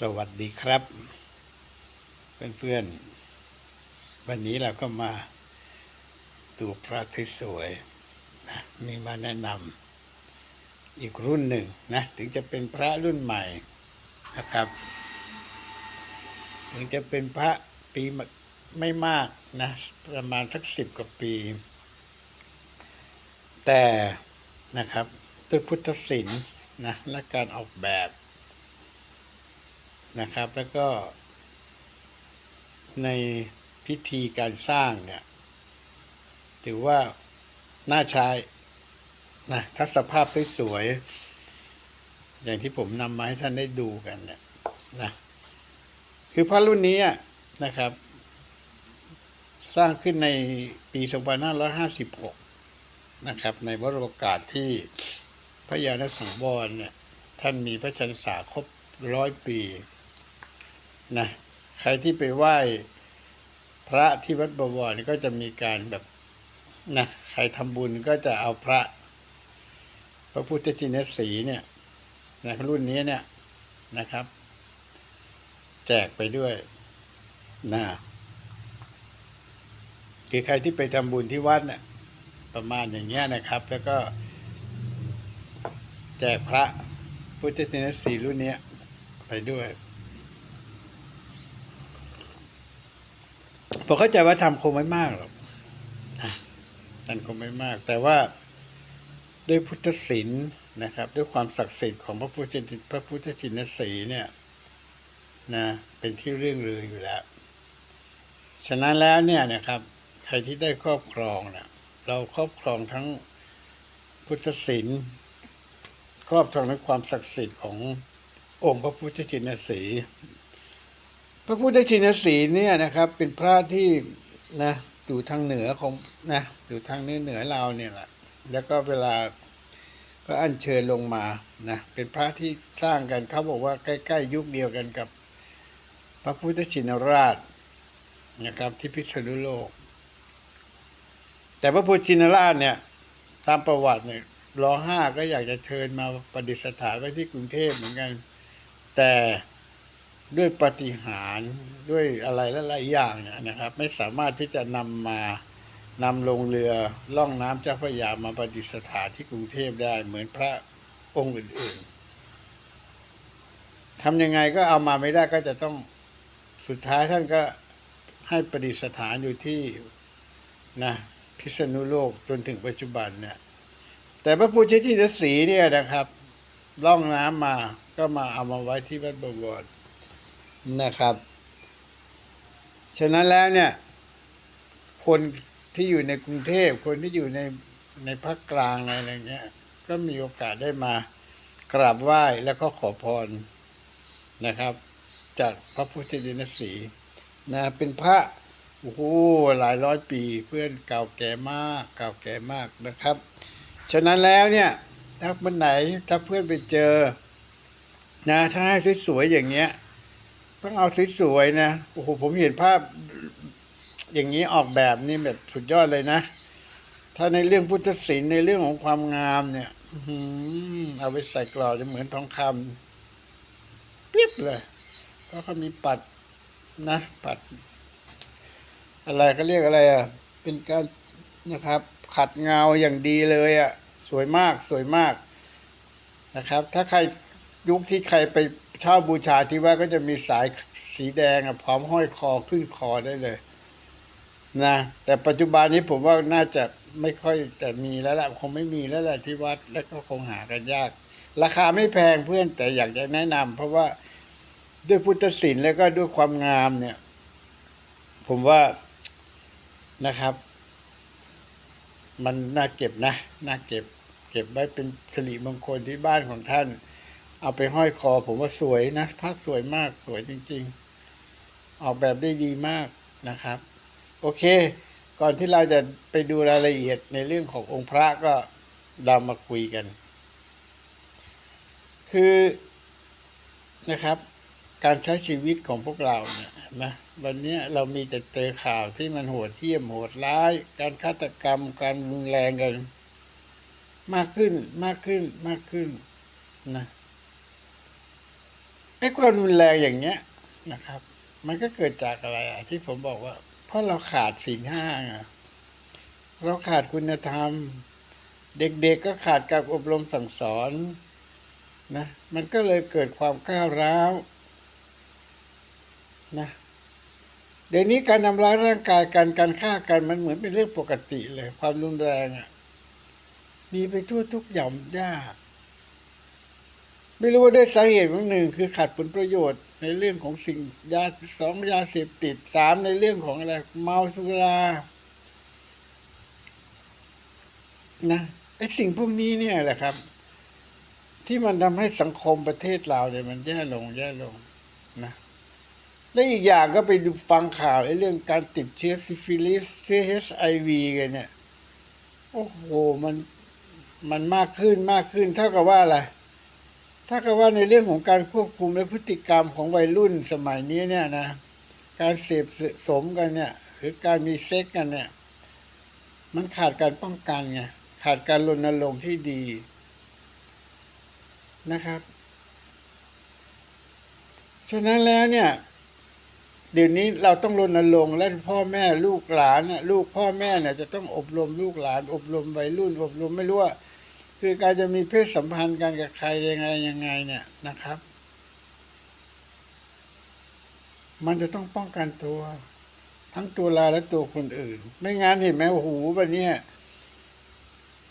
สวัสดีครับ เพื่อนๆ วันนี้เราก็มาดูพระที่สวยนะมีมาแนะนำอีกรุ่นหนึ่งนะ ถึงจะเป็นพระรุ่นใหม่นะครับ ถึงจะเป็นพระปีไม่มากนะ ประมาณสักสิบกว่าปี แต่นะครับด้วยพุทธศิลป์นะและการออกแบบ นะครับ แล้วก็ ในพิธีการสร้างเนี่ย ถือว่าน่าใช้นะถ้าสภาพสวยๆอย่างที่ผมนำมาให้ท่านได้ดูกันเนี่ยนะคือพระรุ่นนี้นะครับ สร้างขึ้นในปี 2556 นะครับ ในวโรกาสที่พระยาณสังวรเนี่ย ท่านมีพระชันษาครบร้อยปี นะใครที่ไปไหว้พระที่วัดบวรก็จะมีการแบบนะใครทำบุญก็จะเอาพระ พระพุทธจินสีเนี่ยนะรุ่นนี้เนี่ยนะครับ แจกไปด้วยนะคือใครที่ไปทำบุญที่วัดเนี่ยประมาณอย่างเงี้ยนะครับ แล้วก็ แจกพระพุทธจินสีรุ่นนี้ไปด้วย ผมเข้าใจว่าทำคงไม่มากหรอกนะท่านคงไม่มาก แต่ว่าด้วยพุทธศิลป์นะครับ ด้วยความศักดิ์สิทธิ์ของพระพุทธพระพุทธจินสีเนี่ยนะเป็นที่เรื่องลืออยู่แล้ว ฉะนั้นแล้วเนี่ยนะครับ ใครที่ได้ครอบครองเนี่ยเราครอบครองทั้งพุทธศิลป์ครอบครองในความศักดิ์สิทธิ์ขององค์พระพุทธจินสี พระพุทธชินสีเนี่ยนะครับ เป็นพระที่นะอยู่ทางเหนือของนะอยู่ทางเหนือเหนือเราเนี่ยแหละแล้วก็เวลาก็อัญเชิญลงมานะเป็นพระที่สร้างกันเขาบอกว่าใกล้ ๆ ยุคเดียวกันกับ พระพุทธชินราชนะครับที่พิษณุโลก แต่พระพุทธชินราชเนี่ยตามประวัติเนี่ยรอห้าก็อยากจะเชิญมาประดิษฐานไว้ที่กรุงเทพเหมือนกัน แต่ ด้วยปฏิหารด้วยอะไรหลายๆอย่างเนี่ยนะครับ ไม่สามารถที่จะนำมานำลงเรือล่องน้ำเจ้าพระยามาประดิษฐานที่กรุงเทพได้เหมือนพระองค์อื่นๆทำยังไงก็เอามาไม่ได้ก็จะต้องสุดท้ายท่านก็ให้ประดิษฐานอยู่ที่นะพิษณุโลกจนถึงปัจจุบันเนี่ยแต่พระพุทธชินสีห์เนี่ยนะครับ ล่องน้ำมาก็มาเอามาไว้ที่วัดบวร นะครับ ฉะนั้นแล้วเนี่ย คนที่อยู่ในกรุงเทพคนที่อยู่ในในภาคกลางอะไรเงี้ย ก็มีโอกาสได้มากราบไหว้แล้วก็ขอพรนะครับ จากพระพุทธดินสีนะเป็นพระโอ้โหหลายร้อยปีเพื่อนเก่าแก่มากเก่าแก่มากนะครับ ฉะนั้นแล้วเนี่ยถ้าเมื่อไหนถ้าเพื่อนไปเจอนะถ้าให้สวยๆอย่างเงี้ย ต้องเอาสวยๆนะโอ้โหผมเห็นภาพอย่างนี้ออกแบบนี่แบบสุดยอดเลยนะ ถ้าในเรื่องพุทธศิลป์ในเรื่องของความงามเนี่ยอเอาไปใส่กรอบจะเหมือนทองคำปิ๊บเลยเพราะเขามีปัดนะ ปัด อะไรก็เรียกอะไรอะ เป็นการนะครับ ขัดเงาอย่างดีเลยอะ สวยมากสวยมากนะครับ ถ้าใครยุคที่ใครไป เช่าบูชาที่ว่าก็จะมีสายสีแดงอะพร้อมห้อยคอขึ้นคอได้เลย นะ แต่ปัจจุบันนี้ผมว่าน่าจะไม่ค่อยจะมีแล้วแหละคงไม่มีแล้วแหละที่วัดแล้วก็คงหากันยาก ราคาไม่แพงเพื่อนแต่อยากจะแนะนำเพราะว่าด้วยพุทธศิลป์แล้วก็ด้วยความงามเนี่ย ผมว่านะครับ มันน่าเก็บนะน่าเก็บ เก็บไว้เป็นสิริมงคลที่บ้านของท่าน เอาไปห้อยคอ ผมว่าสวยนะผ้าสวยมากสวยจริง ๆ ออกแบบได้ดีมากนะครับ โอเค ก่อนที่เราจะไปดูรายละเอียดในเรื่องขององค์พระก็เรามาคุยกัน คือนะครับ การใช้ชีวิตของพวกเราเนี่ยนะวันนี้เรามีแต่เจอข่าวที่มันโหดเหี้ยมโหดร้าย การฆาตกรรม การรุนแรงกัน มากขึ้นมากขึ้นมากขึ้นนะ ออ้ความรุนแรงอย่างเงี้ยนะครับ มันก็เกิดจากอะไรอะ ที่ผมบอกว่า เพราะเราขาดสิ่งห้าอะเราขาดคุณธรรม เด็กๆก็ขาดการอบรมสั่งสอนนะมันก็เลยเกิดความก้าวร้าวนะเดี๋ยวนี้การทำร้ายร่างกายกันการฆ่ากันมันเหมือนเป็นเรื่องปกติเลย ความรุนแรงอะมีไปทั่วทุกหย่อมย่า ไม่รู้ว่าด้วยสาเหตุของหนึ่งคือขาดผลประโยชน์ในเรื่องของสิ่งยาสองยาเสพติดสามในเรื่องของอะไรเมาสุรานะไอ้สิ่งพวกนี้เนี่ยแหละครับ ที่มันทำให้สังคมประเทศเราเนี่ยมันแย่ลงแย่ลงนะและอีกอย่างก็ไปดูฟังข่าวไอ้เรื่องการติดเชื้อซิฟิลิสเชื้อเอชไอวีกันเนี่ย โอ้โหมันมันมากขึ้นมากขึ้นเท่ากับว่าอะไร ถ้ากับว่าในเรื่องของการควบคุมและพฤติกรรมของวัยรุ่นสมัยนี้เนี่ยนะ การเสพสมกันเนี่ยหรือการมีเซ็กกันเนี่ย มันขาดการป้องกันไงขาดการรณรงค์ที่ดีนะครับ ฉะนั้นแล้วเนี่ย เดี๋ยวนี้เราต้องรณรงค์และพ่อแม่ลูกหลานน่ลูกพ่อแม่เนี่ยจะต้องอบรมลูกหลาน อบรมวัยรุ่น อบรมไม่รู้ว่า คือการจะมีเพศสัมพันธ์กันกับใครยังไงยังไงเนี่ยนะครับ มันจะต้องป้องกันตัว ทั้งตัวเราและตัวคนอื่น ไม่งั้นเห็นไหมโอ้โหวันนี้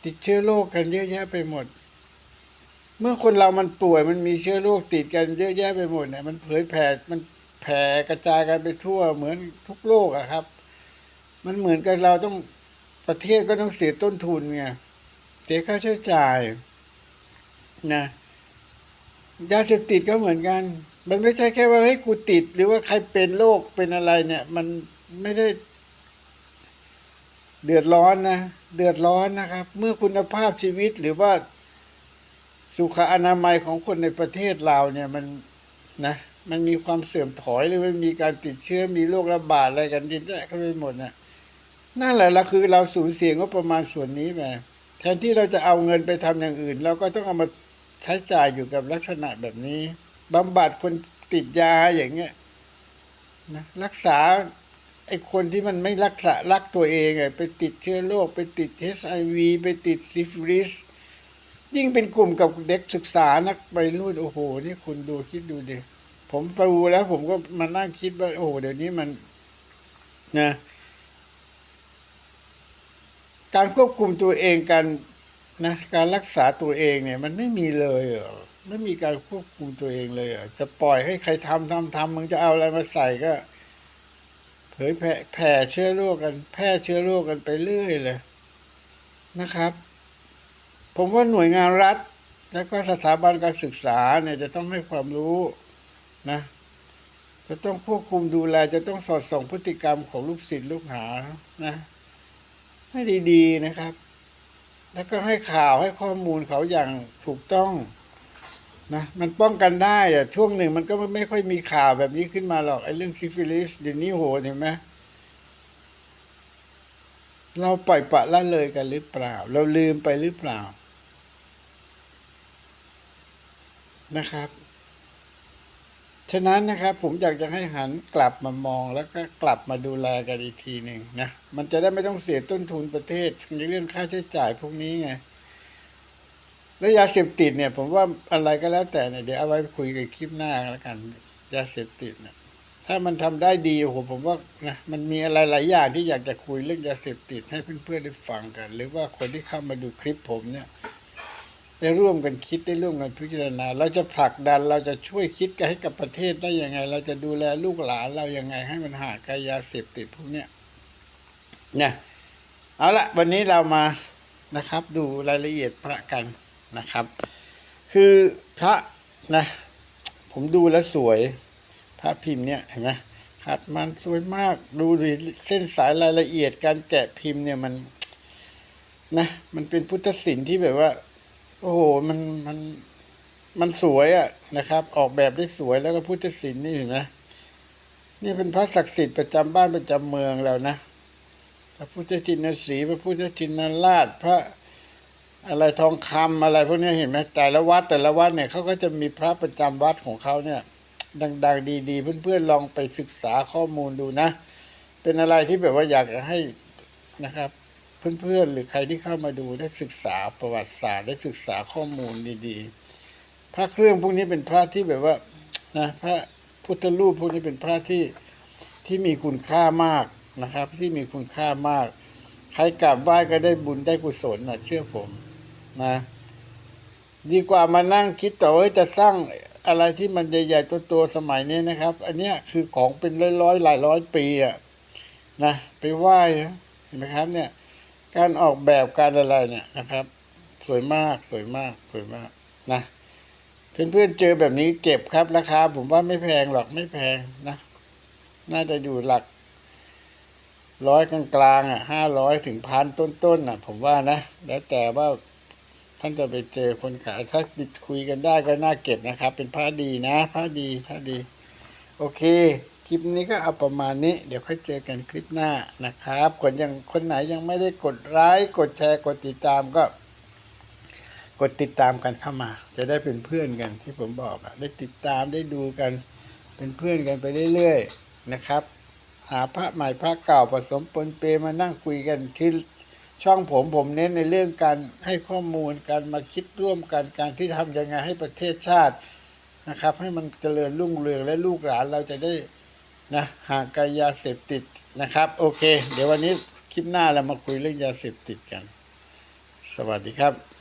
ติดเชื้อโรคกันเยอะแยะไปหมด เมื่อคนเรามันป่วยมันมีเชื้อโรคติดกันเยอะแยะไปหมดเนี่ยมันเผยแผ่มันแผ่กระจายกันไปทั่วเหมือนทุกโลกอะครับ มันเหมือนกับเราต้องประเทศก็ต้องเสียต้นทุนไง เสียค่าใช้จ่ายนะยาเสพติดก็เหมือนกัน มันไม่ใช่แค่ว่าเฮ้ยกูติด หรือว่าใครเป็นโรคเป็นอะไรเนี่ย มันไม่ได้ เดือดร้อนนะเดือดร้อนนะครับ เมื่อคุณภาพชีวิตหรือว่าสุขอนามัยของคนในประเทศเราเนี่ยมันนะมันมีความเสื่อมถอยหรือมันมีการติดเชื้อมีโรคระบาดอะไรกันดินแรกก็ไปหมดนะนั่นแหละเราคือเราสูญเสียงบประมาณส่วนนี้ไป แทนที่เราจะเอาเงินไปทำอย่างอื่น เราก็ต้องเอามาใช้จ่ายอยู่กับลักษณะแบบนี้บำบัดคนติดยาอย่างเงี้ยนะรักษาไอ้คนที่มันไม่รักษารักตัวเองไงไปติดเชื้อโรคไปติดเอชไอวีไปติดซิฟิลิสยิ่งเป็นกลุ่มกับเด็กศึกษานักไปรุ่นโอ้โห นี่คุณดูคิดดูดิผมไปดูแล้วผมก็มานั่งคิดว่า โอ้โหเดี๋ยวนี้มันนะ การควบคุมตัวเองกันนะการรักษาตัวเองเนี่ย มันไม่มีเลยเหรอไม่มีการควบคุมตัวเองเลยเหรอจะปล่อยให้ใครทำทำทำมึงจะเอาอะไรมาใส่ก็ เผยแผ่แผ่เชื้อโรคกัน แพร่เชื้อโรคกันไปเรื่อยเลยนะครับ ผมว่าหน่วยงานรัฐ แล้วก็สถาบันการศึกษาเนี่ยจะต้องให้ความรู้นะจะต้องควบคุมดูแลจะต้องสอดส่องพฤติกรรมของลูกศิษย์ลูกหานะ ให้ดีๆนะครับ แล้วก็ให้ข่าวให้ข้อมูลเขาอย่างถูกต้องนะมันป้องกันได้อะช่วงหนึ่งมันก็ไม่ค่อยมีข่าวแบบนี้ขึ้นมาหรอกไอ้เรื่องซิฟิลิสเดี๋ยวนี้โหเห็นไหมเราปล่อยปละละเลยกันหรือเปล่า เราลืมไปหรือเปล่านะครับ ฉะนั้นนะครับผมอยากจะให้หันกลับมามองแล้วก็กลับมาดูแลกันอีกทีหนึ่งนะมันจะได้ไม่ต้องเสียต้นทุนประเทศในเรื่องค่าใช้จ่ายพวกนี้ไงแล้วยาเสพติดเนี่ย ผมว่าอะไรก็แล้วแต่เนี่ยเดี๋ยวเอาไว้คุยกันคลิปหน้าแล้วกันยาเสพติดเนี่ยถ้ามันทำได้ดีโอ้โหผมว่านะมันมีอะไรหลายอย่างที่อยากจะคุยเรื่องยาเสพติดให้เพื่อนๆได้ฟังกัน หรือว่าคนที่เข้ามาดูคลิปผมเนี่ย ได้ร่วมกันคิดได้ร่วมกันพิจารณา เราจะผลักดันเราจะช่วยคิดกันให้กับประเทศได้ยังไง เราจะดูแลลูกหลานเรายังไง ให้มันหากลยาเสพติดพวกเนี้ยนี่ยเอาละวันนี้เรามานะครับ ดูรายละเอียดพระกันนะครับ คือพระนะผมดูแล้วสวยพระพิมพ์เนี่ยเห็นไหมขัดมันสวยมากดูดิเส้นสายรายละเอียดการแกะพิมพ์เนี่ยมันนะมันเป็นพุทธศิลป์ที่แบบว่า โอ้โหมันมันมันสวยอะนะครับ ออกแบบได้สวยแล้วก็พุทธศิลป์นี่เห็นไหมนี่เป็นพระศักดิ์สิทธิ์ประจำบ้านประจำเมืองแล้วนะพระพุทธจินสีพระพุทธจินราชพระอะไรทองคำอะไรพวกนี้เห็นไหมแต่ละวัดแต่ละวัดเนี่ยเขาก็จะมีพระประจำวัดของเขาเนี่ย ดัง ๆ ดีๆ เพื่อนๆลองไปศึกษาข้อมูลดูนะ เป็นอะไรที่แบบว่าอยากให้นะครับ เพื่อนๆ หรือใครที่เข้ามาดูได้ศึกษาประวัติศาสตร์ได้ศึกษาข้อมูลดีๆ พระเครื่องพวกนี้เป็นพระที่แบบว่านะพระพุทธรูปพวกนี้เป็นพระที่ที่มีคุณค่ามากนะครับ ที่มีคุณค่ามาก ใครกราบไหว้ก็ได้บุญได้กุศลนะเชื่อผมนะ ดีกว่ามานั่งคิดต่อว่าจะสร้างอะไรที่มันใหญ่ๆตัวๆสมัยนี้นะครับ อันเนี้ยคือของเป็นร้อยๆหลายร้อยปีอะนะไปไหว้นะเห็นไหมครับเนี่ย การออกแบบการอะไรเนี่ยนะครับ สวยมากสวยมากสวยมากนะเพื่อนๆเจอแบบนี้เก็บครับราคาผมว่าไม่แพงหรอกไม่แพงนะ น่าจะอยู่หลัก ร้อยกลางๆอะห้าร้อยถึงพันต้นๆอะ ผมว่านะ แล้วแต่ว่าท่านจะไปเจอคนขายถ้าติดคุยกันได้ก็น่าเก็บนะครับ เป็นพระดีนะพระดีพระดี โอเคค ลิปนี้ก็เอาประมาณนี้ เดี๋ยวค่อยเจอกันคลิปหน้านะครับ คนยังคนไหนยังไม่ได้กดไลค์กดแชร์กดติดตามก็ กดติดตามกันเข้ามา จะได้เป็นเพื่อนกันที่ผมบอกอะได้ติดตามได้ดูกัน เป็นเพื่อนกันไปเรื่อยๆนะครับ หาพระใหม่พระเก่าผสมปนเปมานั่งคุยกันคือช่องผมผมเน้นในเรื่องการให้ข้อมูลการมาคิดร่วมกันการที่ทำยังไงให้ประเทศชาตินะครับให้มันเจริญรุ่งเรืองและลูกหลานเราจะได้ นะห่างไกลยาเสพติดนะครับ โอเค เดี๋ยววันนี้คลิปหน้าเรามาคุยเรื่องยาเสพติดกัน สวัสดีครับ